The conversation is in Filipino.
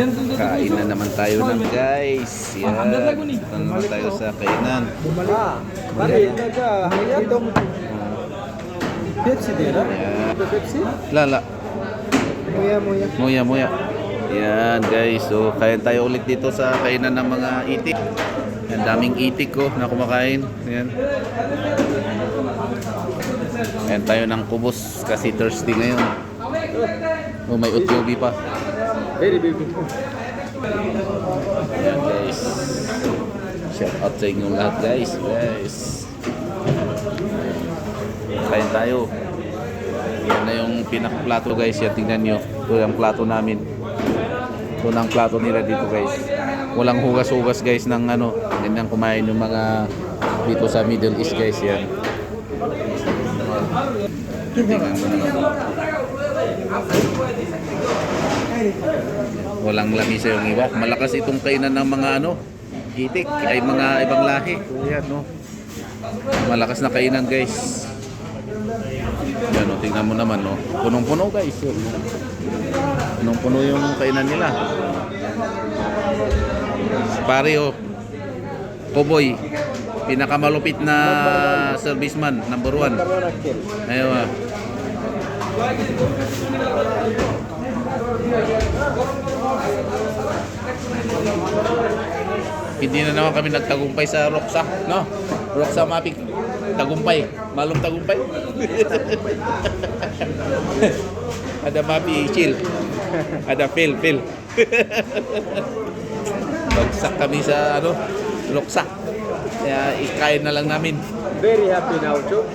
Kain na naman tayo ng guys. Yan. Ito na naman tayo sa kainan. Ah, Mari, naga, hangyan dong. Pepsi din, ha? Pepsi? Lala. Muya, muya. Muya, muya. Yan guys. So, kain tayo ulit dito sa kainan ng mga itik. Yan, daming itik ko na kumakain. Yan. Yan tayo ng kubos kasi thirsty ngayon. Oh, may utyobi pa. Very beautiful. Yan guys. Shout out sa inyong lahat guys. Guys. Kain tayo. Yan na yung pinaka-plato guys. Yan tingnan nyo. Ito yung plato namin. Ito na ang plato nila dito guys. Walang hugas-hugas guys ng ano. Ganyan kumain yung mga dito sa Middle East guys. Yan. Tingnan mo naman. Walang lamisa yung iba. Malakas itong kainan ng mga ano, itik, ay mga ibang lahi. Ayan, no. Malakas na kainan, guys. Yan, no, tingnan mo naman, no. Punong-puno, guys. Punong-puno yung kainan nila. Pare, oh. Koboy. Pinakamalupit na serviceman, number one. Ayun, ah. Hindi na naman kami nagtagumpay sa Roxa, no? Roxa Mapic. Tagumpay. Malong tagumpay. Ada Mapi chill. Ada Phil, Phil. Bagsak kami sa ano, Roxa. Kaya ikain na lang namin. Very happy now, Joe.